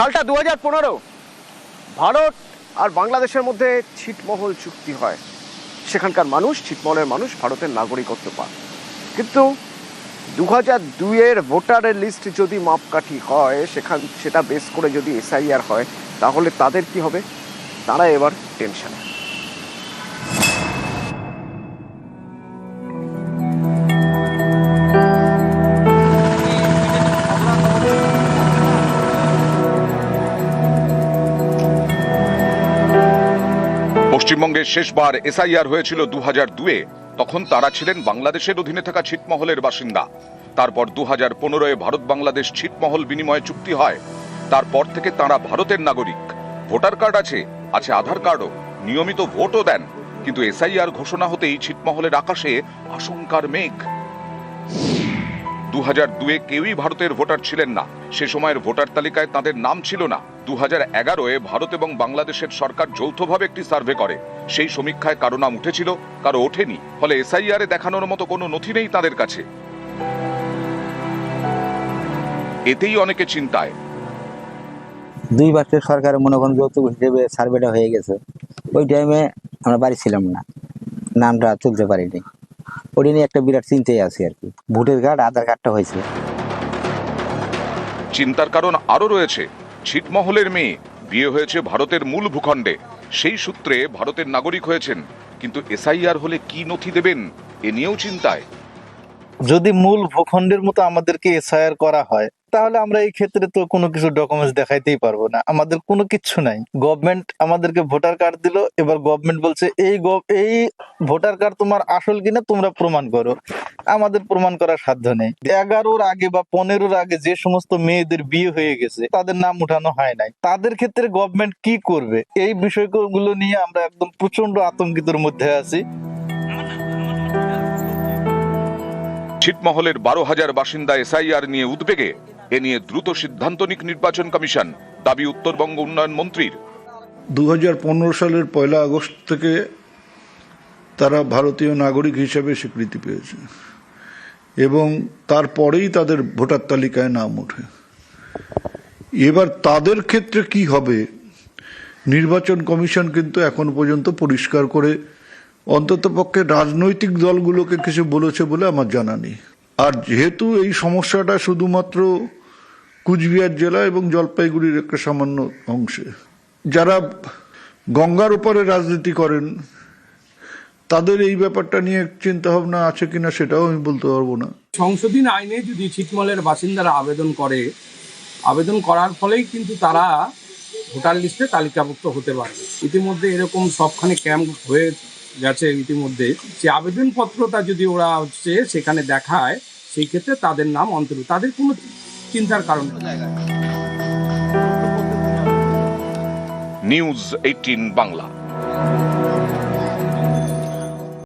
সালটা দু হাজার পনেরো, ভারত আর বাংলাদেশের মধ্যে ছিটমহল চুক্তি হয়। সেখানকার মানুষ, ছিটমহলের মানুষ ভারতের নাগরিকত্ব পান কিন্তু দু হাজার দুইয়ের ভোটারের লিস্ট যদি মাপকাঠি হয়, সেখান, সেটা বেস করে যদি এসআইআর হয়, তাহলে তাদের কি হবে? তারা এবার টেনশনে। পশ্চিমবঙ্গের শেষবার এসআইআর হয়েছিল দু হাজার দুয়ে। তখন তারা ছিলেন বাংলাদেশের অধীনে থাকা ছিটমহলের বাসিন্দা। তারপর দু হাজার পনেরোয় ভারত বাংলাদেশ ছিটমহল বিনিময় চুক্তি হয়। তারপর থেকে তারা ভারতের নাগরিক। ভোটার কার্ড আছে আছে আধার কার্ডও, নিয়মিত ভোটও দেন। কিন্তু এসআইআর ঘোষণা হতেই ছিটমহলের আকাশে আশঙ্কার মেঘ। দু হাজার দুয়ে কেউই ভারতের ভোটার ছিলেন না। সে সময়ের ভোটার তালিকায় তাদের নাম ছিল না। দু হাজার এগারোয় ভারত এবং বাংলাদেশের সরকার যৌথভাবে একটি সার্ভে করে। সেই সমীক্ষায় কারও নাম উঠেছিল, কারও ওঠেনি। ফলে এসআইআর দেখানোর মতো কোনো নথি নেই তাদের কাছে। এতেই অনেকে চিন্তায়। দুই বছর সরকার মনে করেন যৌতুক হিসেবে সার্ভেটা হয়ে গেছে। ওই টাইমে আমরা বাড়ি ছিলাম না। নামটা তুলতে পারিনি। ওটা নিয়ে একটা বিরাট চিন্তায় আছে আর কি। ভোটের কার্ড আধার কার্ডটা হয়েছে। চিন্তার কারণ আরও রয়েছে। ছিটমহলের মেয়ে বিয়ে হয়েছে ভারতের মূল ভূখণ্ডে। সেই সূত্রে ভারতের নাগরিক হয়েছেন কিন্তু এসআইআর হলে কি নথি দেবেন এ নিয়েও চিন্তায়। যদি মূল ভূখণ্ডের মতো আমাদেরকে এসআইআর করা হয় তাহলে আমরা এই ক্ষেত্রে তো কোনো কিছু ডকুমেন্টস দেখাইতেই পারব না। আমাদের কোনো কিচ্ছু নাই। গভর্নমেন্ট আমাদেরকে ভোটার কার্ড দিল, এবার গভর্নমেন্ট বলছে, এই এই ভোটার কার্ড তোমার আসল কিনা তোমরা প্রমাণ করো। আমাদের প্রমাণ করার সাধ্য নেই। এগারোর আগে বা পনেরোর আগে যে সমস্ত মেয়েদের বিয়ে হয়ে গেছে, তাদের নাম উঠানো হয় নাই। তাদের ক্ষেত্রে গভর্নমেন্ট কি করবে? এই বিষয়গুলো নিয়ে আমরা একদম প্রচণ্ড আতঙ্কিতর মধ্যে আছি। ছিটমহলের বারো হাজার বাসিন্দা এসআইআর নিয়ে উদ্বেগে এ নিয়ে দ্রুত সিদ্ধান্ত নিক নির্বাচন কমিশন দাবি উত্তরবঙ্গ উন্নয়ন মন্ত্রীর। দু হাজার পনেরো সালের পয়লা আগস্ট থেকে তারা ভারতীয় নাগরিক হিসেবে স্বীকৃতি পেয়েছে এবং তারপরেই তাদের ভোটার তালিকায় নাম ওঠে। এবার তাদের ক্ষেত্রে কি হবে, নির্বাচন কমিশন কিন্তু এখন পর্যন্ত পরিষ্কার করে অন্ততপক্ষে রাজনৈতিক দলগুলোকে কিছু বলেছে বলে আমার জানা নেই। আর যেহেতু এই সমস্যাটা শুধুমাত্র কুচবিহার জেলা এবং জলপাইগুড়ির একটা সামান্য অংশে। যারা গঙ্গার ওপারে রাজনীতি করেন, তাদের এই ব্যাপারটা নিয়ে চিন্তা ভাবনা আছে কিনা সেটাও আমি বলতে পারব না। সংশোধনী আইনে যদি ছিটমলের বাসিন্দারা আবেদন করে, আবেদন করার ফলেই কিন্তু তারা ভোটার লিস্টে তালিকাভুক্ত হতে পারবে ইতিমধ্যে এরকম সবখানে ক্যাম্প হয়ে গেছে ইতিমধ্যে। যে আবেদনপত্রটা যদি ওরা হচ্ছে সেখানে দেখায়, সেই ক্ষেত্রে তাদের নাম অন্তর্ভুক্ত তাদের কোনো চিন্তার কারণ নিউজ এইটিন বাংলা।